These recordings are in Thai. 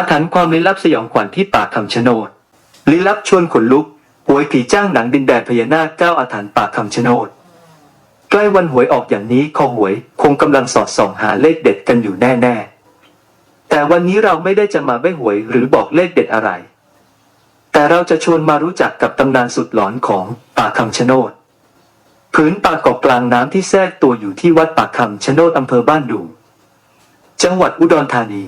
อาถรรพ์ความลี้ลับสยองขวัญที่ป่าคำชะโนดลี้ลับชวนขนลุกหวยผีจ้างหนังดินแดนพญานาคเก้าอาถรรพ์ป่าคำชะโนดใกล้วันหวยออกอย่างนี้คอหวยคงกำลังสอดส่องหาเลขเด็ดกันอยู่แน่ๆ แต่วันนี้เราไม่ได้จะมาใบ้หวยหรือบอกเลขเด็ดอะไร แต่เราจะชวนมารู้จักกับตำนานสุดหลอนของป่าคำชะโนดพื้นป่าเกาะกลางน้ำที่แทรกตัวอยู่ที่วัดป่าคำชะโนดอำเภอบ้านดุงจังหวัดอุดรธานี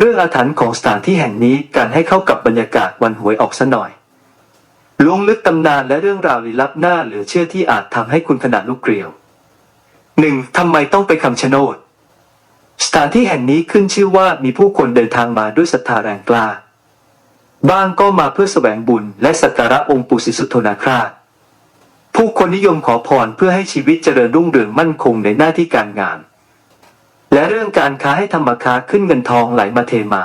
เรื่องอาถรรพ์ของสถานที่แห่งนี้การให้เข้ากับบรรยากาศวันหวยออกซะหน่อยลวงลึกตำนานและเรื่องราวลี้ลับหน้าเหลือเชื่อที่อาจทำให้คุณขนาดลูกเกลียวหนึ่งทำไมต้องไปคำชะโนด สถานที่แห่งนี้ขึ้นชื่อว่ามีผู้คนเดินทางมาด้วยศรัทธาแรงกล้าบ้างก็มาเพื่อแสวงบุญและสักการะองค์ปู่ศรีสุโธนาคราช ผู้คนนิยมขอพรเพื่อให้ชีวิตเจริญรุ่งเรืองมั่นคงในหน้าที่การงาน และเรื่องการค้าให้ทำมค้าขึ้นเงินทองไหลมาเทมา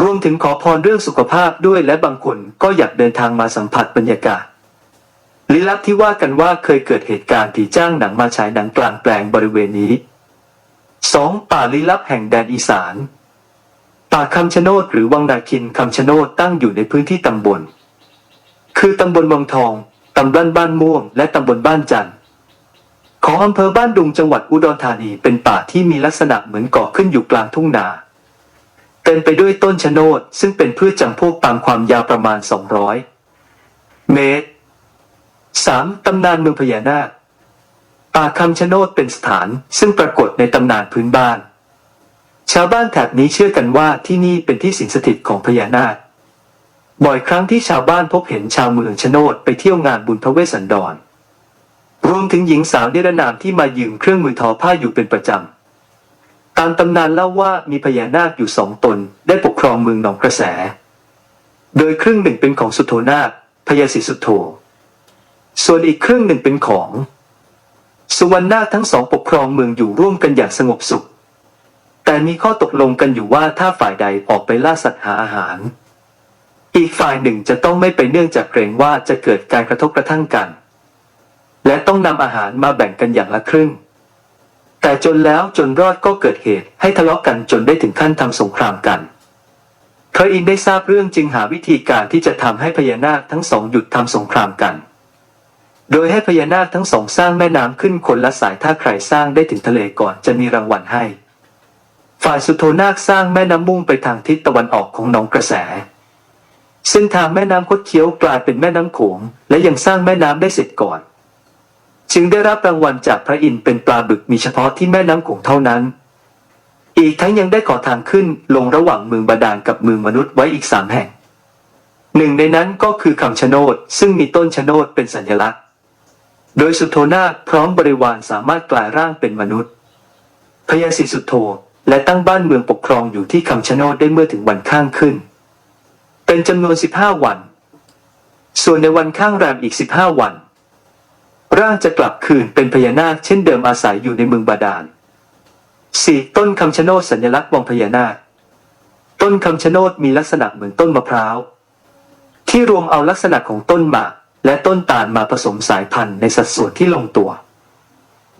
รวมถึงขอพรเรื่องสุขภาพด้วยและบางคนก็อยากเดินทางมาสัมผัสบรรยากาศลี้ลับที่ว่ากันว่าเคยเกิดเหตุการณ์ผีจ้างหนังมาฉายหนังกลางแปลงบริเวณนี้ 2. ป่าลี้ลับแห่งแดนอีสาน ป่าคำชะโนดหรือวังนาคินคำชะโนดตั้งอยู่ในพื้นที่ตำบล คือตำบลวังทอง ตำบลบ้านม่วง และตำบลบ้านจันทร์ ของอำเภอบ้านดุงจังหวัดอุดรธานีเป็นป่าที่มีลักษณะเหมือนเกาะขึ้นอยู่กลางทุ่งนา เต็มไปด้วยต้นชะโนดซึ่งเป็นพืชจำพวกปางความยาวประมาณ 200 เมตร 3. ตำนานเมืองพญานาคป่าคำชะโนดเป็นสถานซึ่งปรากฏในตำนานพื้นบ้าน ชาวบ้านแถบนี้เชื่อกันว่าที่นี่เป็นที่สิงสถิตของพญานาค บ่อยครั้งที่ชาวบ้านพบเห็นชาวเมืองชะโนดไปเที่ยวงานบุญพระเวสสันดร รวมถึงหญิงสาวนิรนามที่มายืมเครื่องมือทอผ้าอยู่เป็นประจำ ตามตำนานเล่าว่ามีพญานาคอยู่สองตนได้ปกครองเมืองหนองกระแส โดยครึ่งหนึ่งเป็นของสุโธนาคพญาศิสุโธ ส่วนอีกครึ่งหนึ่งเป็นของ สุวรรณนาคทั้งสองปกครองเมืองอยู่ร่วมกันอย่างสงบสุข แต่มีข้อตกลงกันอยู่ว่าถ้าฝ่ายใดออกไปล่าสัตว์หาอาหาร อีกฝ่ายหนึ่งจะต้องไม่ไปเนื่องจากเกรงว่าจะเกิดการกระทบกระทั่งกัน และต้องนำอาหารมาแบ่งกันอย่างละครึ่ง แต่จนแล้วจนรอดก็เกิดเหตุให้ทะเลาะกันจนได้ถึงขั้นทำสงครามกันพระอินทร์ได้ทราบเรื่องจึงหาวิธีการที่จะทำให้พญานาคทั้งสองหยุดทำสงครามกัน โดยให้พญานาคทั้งสองสร้างแม่น้ำขึ้นคนละสายถ้าใครสร้างได้ถึงทะเลก่อนจะมีรางวัลให้ ฝ่ายสุโธนาคสร้างแม่น้ำมุ่งไปทางทิศตะวันออกของหนองกระแสเส้นทางแม่น้ำคดเคี้ยวกลายเป็นแม่น้ำโขงและยังสร้างแม่น้ำได้เสร็จก่อน จึงได้รับรางวัลจากพระอินทร์เป็นปลาบึกมีเฉพาะที่แม่น้ำโขงเท่านั้น อีกทั้งยังได้ขอทางขึ้นลงระหว่างเมืองบาดาลกับเมืองมนุษย์ไว้อีกสามแห่ง หนึ่งในนั้นก็คือคำชะโนดซึ่งมีต้นชะโนดเป็นสัญลักษณ์ โดยสุโธนาคพร้อมบริวารสามารถกลายร่างเป็นมนุษย์พญาศรีสุโธและตั้งบ้านเมืองปกครองอยู่ที่คำชะโนดได้เมื่อถึงวันข้างขึ้น เป็นจำนวน 15 วัน ส่วนในวันข้างแรมอีก 15 วัน ร่างจะกลับคืนเป็นพญานาคเช่นเดิมอาศัยอยู่ในเมืองบาดาลสี่ต้นคำชะโนดสัญลักษณ์วังพญานาค ต้นคำชะโนดมีลักษณะเหมือนต้นมะพร้าว ที่รวมเอาลักษณะของต้นหมากและต้นตาลมาผสมสายพันธุ์ในสัดส่วนที่ลงตัว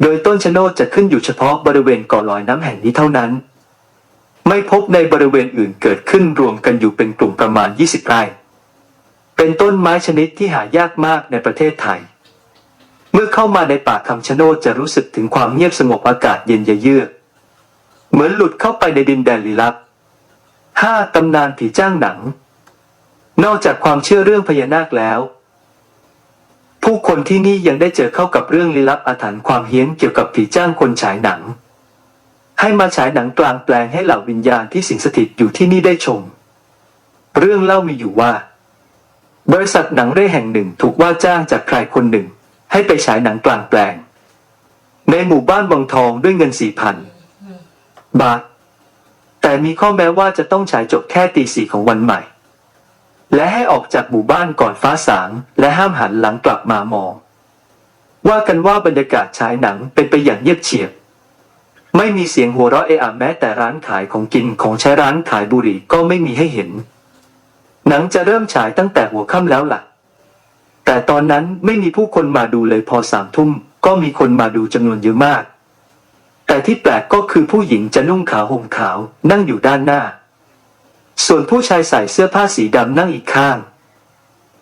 โดยต้นชะโนดจะขึ้นอยู่เฉพาะบริเวณกาะลอยน้ำแห่งนี้เท่านั้น ไม่พบในบริเวณอื่นเกิดขึ้นรวมกันอยู่เป็นกลุ่มประมาณ 20 ไร่ เป็นต้นไม้ชนิดที่หายากมากในประเทศไทย เมื่อเข้ามาในป่าคำชะโนดจะรู้สึกถึงความเงียบสงบอากาศเย็นเยือก เหมือนหลุดเข้าไปในดินแดนลี้ลับ 5. ตำนานผีจ้างหนัง นอกจากความเชื่อเรื่องพญานาคแล้ว ผู้คนที่นี่ยังได้เจอเข้ากับเรื่องลี้ลับอาถรรพ์ความเฮี้ยนเกี่ยวกับผีจ้างคนฉายหนัง ให้มาฉายหนังกลางแปลงให้เหล่าวิญญาณที่สิงสถิตอยู่ที่นี่ได้ชม เรื่องเล่ามีอยู่ว่า บริษัทหนังเร่แห่งหนึ่งถูกว่าจ้างจากใครคนหนึ่ง ให้ไปฉายหนังกลางแปลง ในหมู่บ้านวังทองด้วยเงินสี่พันบาท แต่มีข้อแม้ว่าจะต้องฉายจบแค่ตีสี่ของวันใหม่ และให้ออกจากหมู่บ้านก่อนฟ้าสาง และห้ามหันหลังกลับมามอง ว่ากันว่าบรรยากาศฉายหนังเป็นไปอย่างเงียบเฉียบไม่มีเสียงหัวเราะเอะอะแม้แต่ร้านขายของกินของใช้ร้านขายบุหรี่ก็ไม่มีให้เห็น หนังจะเริ่มฉายตั้งแต่หัวค่ำแล้วล่ะ แต่ตอนนั้นไม่มีผู้คนมาดูเลยพอสามทุ่มก็มีคนมาดูจำนวนเยอะมาก แต่ที่แปลกก็คือผู้หญิงจะนุ่งขาวห่มขาวนั่งอยู่ด้านหน้า ส่วนผู้ชายใส่เสื้อผ้าสีดำนั่งอีกข้าง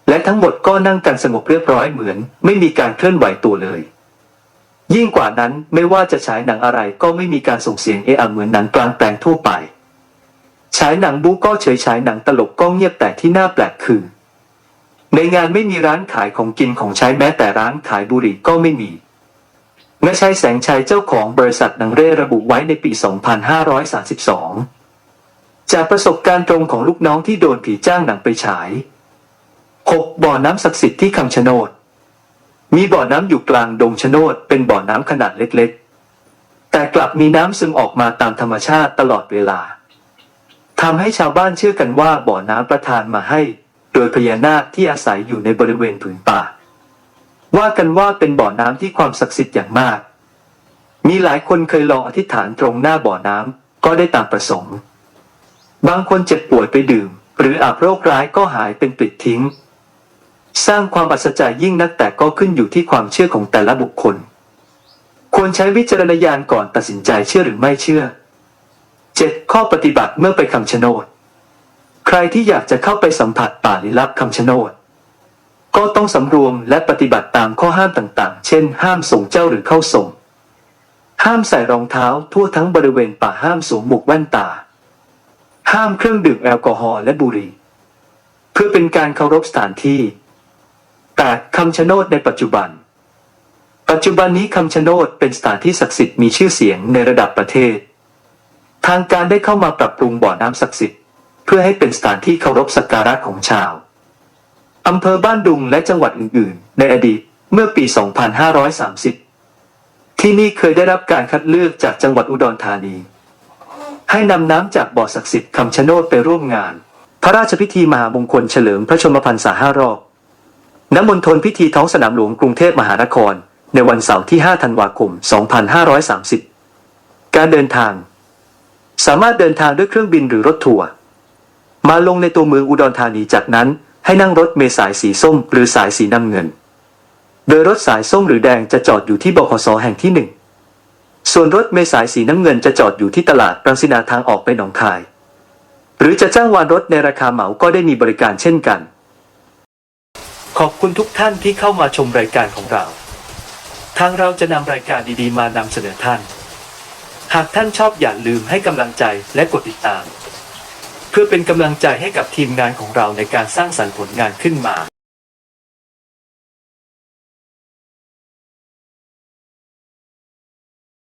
และทั้งหมดก็นั่งกันสงบเรียบร้อยเหมือน ไม่มีการเคลื่อนไหวตัวเลย ยิ่งกว่านั้นไม่ว่าจะฉายหนังอะไรก็ไม่มีการส่งเสียงเอะอะเหมือนหนังกลางแปลงทั่วไปฉายหนังบู๊ก็เฉยฉายหนังตลกก็เงียบแต่ที่น่าแปลกคือ ในงานไม่มีร้านขายของกินของใช้แม้แต่ร้านขายบุหรี่ก็ไม่มีเมื่อชัยแสงชัยเจ้าของบริษัทหนังเร่ระบุไว้ในปี 2532 จากประสบการณ์ตรงของลูกน้องที่โดนผีจ้างหนังไปฉาย 6. บ่อน้ำศักดิ์สิทธิ์ที่คำชะโนด มีบ่อน้ำอยู่กลางดงชะโนดเป็นบ่อน้ำขนาดเล็กๆ แต่กลับมีน้ำซึมออกมาตามธรรมชาติตลอดเวลาทำให้ชาวบ้านเชื่อกันว่าบ่อน้ำประทานมาให้ โดยพญานาคที่อาศัยอยู่ในบริเวณผืนป่า ว่ากันว่าเป็นบ่อน้ำที่ความศักดิ์สิทธิ์อย่างมาก มีหลายคนเคยลองอธิษฐานตรงหน้าบ่อน้ำก็ได้ตามประสงค์ บางคนเจ็บป่วยไปดื่ม หรืออาจโรคร้ายก็หายเป็นปลิดทิ้ง สร้างความอัศจรรย์ยิ่งนักแต่ก็ขึ้นอยู่ที่ความเชื่อของแต่ละบุคคล ควรใช้วิจารณญาณก่อนตัดสินใจเชื่อหรือไม่เชื่อ 7. ข้อปฏิบัติเมื่อไปคำชะโนด ใครที่อยากจะเข้าไปสัมผัสป่าลีลับคำชะโนด ก็ต้องสำรวมและปฏิบัติตามข้อห้ามต่างๆ เช่น ห้ามส่งเจ้าหรือเข้าส่ง ห้ามใส่รองเท้าทั่วทั้งบริเวณป่าห้ามสวมหมวกแว่นตา ห้ามเครื่องดื่มแอลกอฮอล์และบุหรี่ เพื่อเป็นการเคารพสถานที่แต่คำชะโนดในปัจจุบัน ปัจจุบันนี้คำชะโนดเป็นสถานที่ศักดิ์สิทธิ์มีชื่อเสียงในระดับประเทศ ทางการได้เข้ามาปรับปรุงบ่อน้ำศักดิ์สิทธิ์ พื่อให้เป็นสถานที่เคารพสักการะของชาวอำเภอบ้านดุงและจังหวัดอื่น ๆ ในอดีตเมื่อปี 2530 ที่นี่เคยได้รับการคัดเลือกจากจังหวัดอุดรธานี ให้นำน้ำจากบ่อศักดิ์สิทธิ์คำชะโนดไปร่วมงาน พระราชพิธีมหามงคลเฉลิมพระชนมพรรษาห้ารอบณมณฑลพิธีท้องสนามหลวงกรุงเทพมหานคร ในวันเสาร์ที่ 5 ธันวาคม 2530 การเดินทาง สามารถเดินทางด้วยเครื่องบินหรือรถทัวร์ มาลงในตัวเมืองอุดรธานีจากนั้นให้นั่งรถเมสายสีส้ม หรือสายสีน้ำเงิน โดยรถสายส้มหรือแดงจะจอดอยู่ที่บขสแห่งที่หนึ่งส่วนรถเมสายสีน้ำเงินจะจอดอยู่ที่ตลาดรังสินาทางออกไปหนองคาย หรือจะจ้างวานรถในราคาเหมาก็ได้มีบริการเช่นกัน ขอบคุณทุกท่านที่เข้ามาชมรายการของเรา ทางเราจะนำรายการดีๆ มานำเสนอท่าน หากท่านชอบอย่าลืมให้กำลังใจและกดติดตาม เพื่อเป็นกำลังใจให้กับทีมงานของเราในการสร้างสรรค์ผลงานขึ้นมา